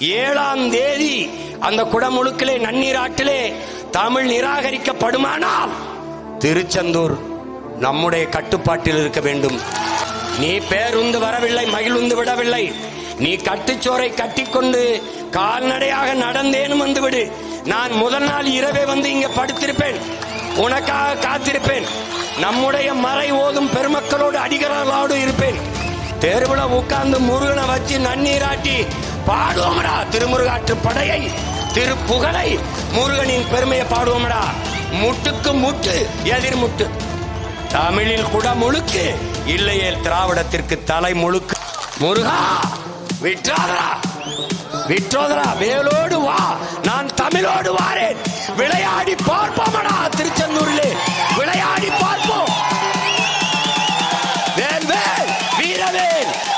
ஏழாம் தேதி அந்த குடமுழுக்கிலே நன்னீராட்டிலே தமிழ் நிராகரிக்கப்படுமானால் திருச்செந்தூர் நம்முடைய கட்டுப்பாட்டில் இருக்க வேண்டும். நீ பேருந்து வரவில்லை மகிழ்ந்து விடவில்லை. நீ கட்டுச்சோரை கட்டிக்கொண்டு கால்நடையாக நடந்தேனும் வந்து விடு நான் முதல் நாள் இரவே வந்து இங்க படுத்திருப்பேன். உனக்காக காத்திருப்பேன். நம்முடைய மறை ஓதும் பெருமக்களோடு அடிகளாரோடு தெருவில் உட்கார்ந்து முருகனை வச்சு நன்னீராட்டி பாடுவோம்டா. திருமுருகாற்று படையை திருப்புகழை முருகனின் பெருமையை பாடுவோம்டா. முட்டுக்கு முட்டு எதிர் முட்டு. தமிழில் கூட முழுக்கு இல்லையேல் திராவிடத்திற்கு தலை முழுக்கு. முருகா விற்றாதரா விற்றோதரா வேலோடு வா. நான் தமிழோடு வாரேன். விளையாடி பார்ப்போம்